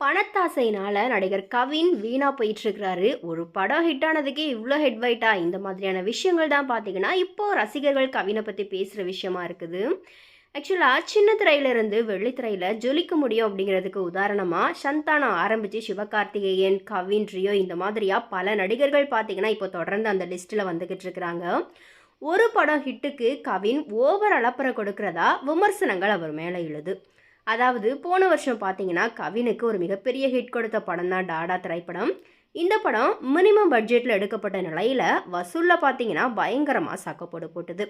பணத்தாசையினால் நடிகர் கவின் வீணா போயிட்டு இருக்கிறாரு ஒரு படம் ஹிட் ஆனதுக்கே இவ்வளோ ஹெட் வைட்டா இந்த மாதிரியான விஷயங்கள் தான் பார்த்தீங்கன்னா இப்போ ரசிகர்கள் கவினை பற்றி பேசுகிற விஷயமா இருக்குது. ஆக்சுவலாக சின்ன திரையிலிருந்து வெள்ளித்திரையில் ஜொலிக்க முடியும் அப்படிங்கிறதுக்கு உதாரணமாக சந்தானம் ஆரம்பித்து சிவகார்த்திகேயன் கவின் ரியோ இந்த மாதிரியாக பல நடிகர்கள் பார்த்தீங்கன்னா இப்போ தொடர்ந்து அந்த லிஸ்ட்டில் வந்துக்கிட்டு இருக்கிறாங்க. ஒரு படம் ஹிட்டுக்கு கவின் ஓவர் அலப்பறை கொடுக்கிறதா? விமர்சனங்கள் அவர் மேலே எழுது. அதாவது போன வருஷம் பார்த்தீங்கன்னா கவினுக்கு ஒரு மிகப்பெரிய ஹிட் கொடுத்த படம் தான் டாடா திரைப்படம். இந்த படம் மினிமம் பட்ஜெட்டில் எடுக்கப்பட்ட நிலையில் வசூலில் பார்த்தீங்கன்னா பயங்கரமாக சக்கப்போடு போட்டுது.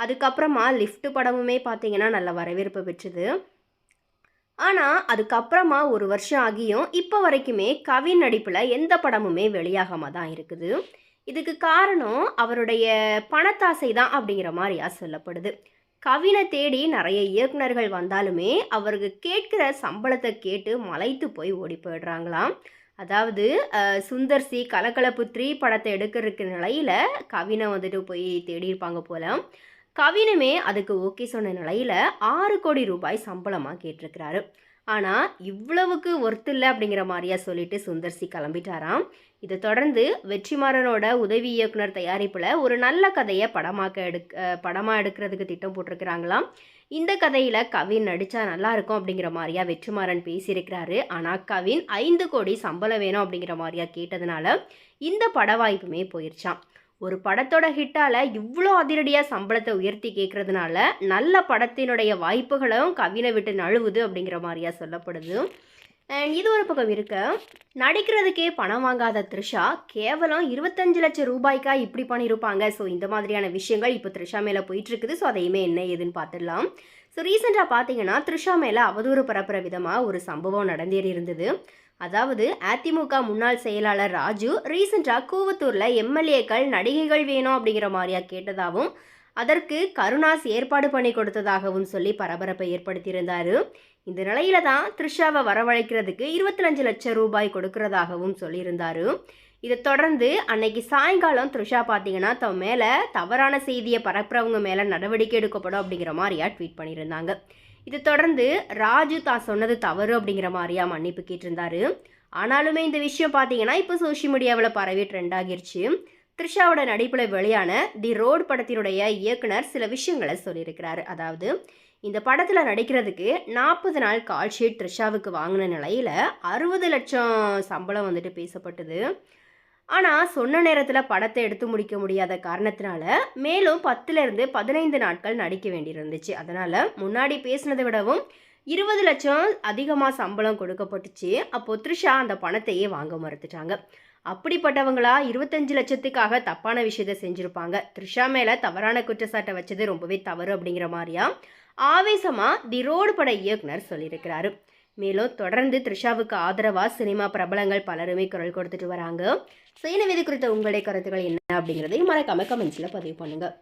அதுக்கப்புறமா லிஃப்ட் படமுமே பார்த்தீங்கன்னா நல்ல வரவேற்பு பெற்றுது. ஆனால் அதுக்கப்புறமா ஒரு வருஷம் ஆகியும் இப்போ வரைக்குமே கவின் நடிப்பில் எந்த படமுமே வெளியாகாம தான் இருக்குது. இதுக்கு காரணம் அவருடைய பணத்தாசை தான் அப்படிங்கிற மாதிரியா சொல்லப்படுது. கவினை தேடி நிறைய இயக்குனர்கள் வந்தாலுமே அவருக்கு கேட்குற சம்பளத்தை கேட்டு மலைத்து போய் ஓடி போயிடுறாங்களாம். அதாவது சுந்தர் சி கலக்கலப்பு த்ரீ படத்தை எடுக்கிறதுக்கு நிலையில் கவினை வந்துட்டு போய் தேடி இருப்பாங்க போல. கவினுமே அதுக்கு ஓகே சொன்ன நிலையில் ஆறு கோடி ரூபாய் சம்பளமாக கேட்டிருக்கிறாரு. ஆனால் இவ்வளவுக்கு ஒர்த்து இல்லை அப்படிங்கிற மாதிரியா சொல்லிட்டு சுந்தர்சி கிளம்பிட்டாராம். இதை தொடர்ந்து வெற்றிமாறனோட உதவி இயக்குனர் தயாரிப்பில் ஒரு நல்ல கதையை படமாக்க எடுக்க படமாக எடுக்கிறதுக்கு திட்டம் போட்டிருக்கிறாங்களாம். இந்த கதையில் கவின் நடித்தா நல்லா இருக்கும் அப்படிங்கிற மாதிரியா வெற்றிமாறன் பேசியிருக்கிறாரு. ஆனால் கவின் ஐந்து கோடி சம்பளம் வேணும் அப்படிங்கிற மாதிரியா கேட்டதுனால இந்த பட வாய்ப்புமே போயிருச்சான் ஒரு படத்தோட ஹிட்டால் இவ்வளோ அதிரடியாக சம்பளத்தை உயர்த்தி கேட்கறதுனால நல்ல படத்தினுடைய வாய்ப்புகளும் கவினை விட்டு நழுவுது அப்படிங்கிற மாதிரியா சொல்லப்படுது. அண்ட் இது ஒரு பக்கம் இருக்க. நடிக்கிறதுக்கே பணம் வாங்காத த்ரிஷா கேவலம் இருபத்தஞ்சு லட்சம் ரூபாய்க்கா இப்படி பண்ணியிருப்பாங்க ஸோ இந்த மாதிரியான விஷயங்கள் இப்போ த்ரிஷா மேலே போயிட்டுருக்குது. ஸோ அதையுமே என்ன ஏதுன்னு பார்த்துடலாம் ஸோ ரீசெண்டாக பார்த்தீங்கன்னா த்ரிஷா மேலே அவதூறு பரப்புற விதமாக ஒரு சம்பவம் நடந்தேறி இருந்தது அதாவது அதிமுக முன்னாள் செயலாளர் ராஜு ரீசெண்டாக கூவத்தூரில் எம்எல்ஏக்கள் நடிகைகள் வேணும் அப்படிங்கிற மாதிரியா கேட்டதாகவும் அதற்கு கருணாஸ் ஏற்பாடு பண்ணி கொடுத்ததாகவும் சொல்லி பரபரப்பை ஏற்படுத்தியிருந்தார். இந்த நிலையில தான் த்ரிஷாவை வரவழைக்கிறதுக்கு இருபத்தஞ்சு லட்சம் ரூபாய் கொடுக்கறதாகவும் சொல்லியிருந்தாரு. இதை தொடர்ந்து அன்னைக்கு சாயங்காலம் த்ரிஷா பார்த்தீங்கன்னா தன் மேலே தவறான செய்தியை பரப்புறவங்க மேலே நடவடிக்கை எடுக்கப்படும் அப்படிங்கிற மாதிரியா ட்வீட் பண்ணியிருந்தாங்க. இதை தொடர்ந்து ராஜு தான் சொன்னது தவறு அப்படிங்கிற மாதிரியா மன்னிப்பு கேட்டிருந்தாரு. ஆனாலுமே இந்த விஷயம் பார்த்தீங்கன்னா இப்போ சோஷியல் மீடியாவில் பரவி ட்ரெண்ட் ஆகிருச்சு. த்ரிஷாவோட நடிப்பில் வெளியான தி ரோட் படத்தினுடைய இயக்குனர் சில விஷயங்களை சொல்லியிருக்கிறாரு. அதாவது இந்த படத்தில் நடிக்கிறதுக்கு நாற்பது நாள் கால் ஷீட் த்ரிஷாவுக்கு வாங்கின நிலையில் அறுபது லட்சம் சம்பளம் வந்துட்டு பேசப்பட்டது. ஆனால் சொன்ன நேரத்தில் படத்தை எடுத்து முடிக்க முடியாத காரணத்தினால மேலும் பத்துலேருந்து பதினைந்து நாட்கள் நடிக்க வேண்டியிருந்துச்சு. அதனால் முன்னாடி பேசினதை விடவும் இருபது லட்சம் அதிகமாக சம்பளம் கொடுக்கப்பட்டுச்சு. அப்போ த்ரிஷா அந்த பணத்தையே வாங்க மறுத்துட்டாங்க. அப்படிப்பட்டவங்களா இருபத்தஞ்சு லட்சத்துக்காக தப்பான விஷயத்த செஞ்சுருப்பாங்க. த்ரிஷா மேலே தவறான குற்றச்சாட்டை வச்சது ரொம்பவே தவறு அப்படிங்கிற மாதிரியா ஆவேசமாக தி ரோடு பட இயக்குனர் சொல்லியிருக்கிறாரு. மேலும் தொடர்ந்து த்ரிஷாவுக்கு ஆதரவாக சினிமா பிரபலங்கள் பலருமே குரல் கொடுத்துட்டு வராங்க. ஸோ எனவே இது குறித்த உங்களுடைய கருத்துக்கள் என்ன அப்படிங்கிறதையும் மறக்காமல் கமெண்ட்ஸில் பதிவு பண்ணுங்கள்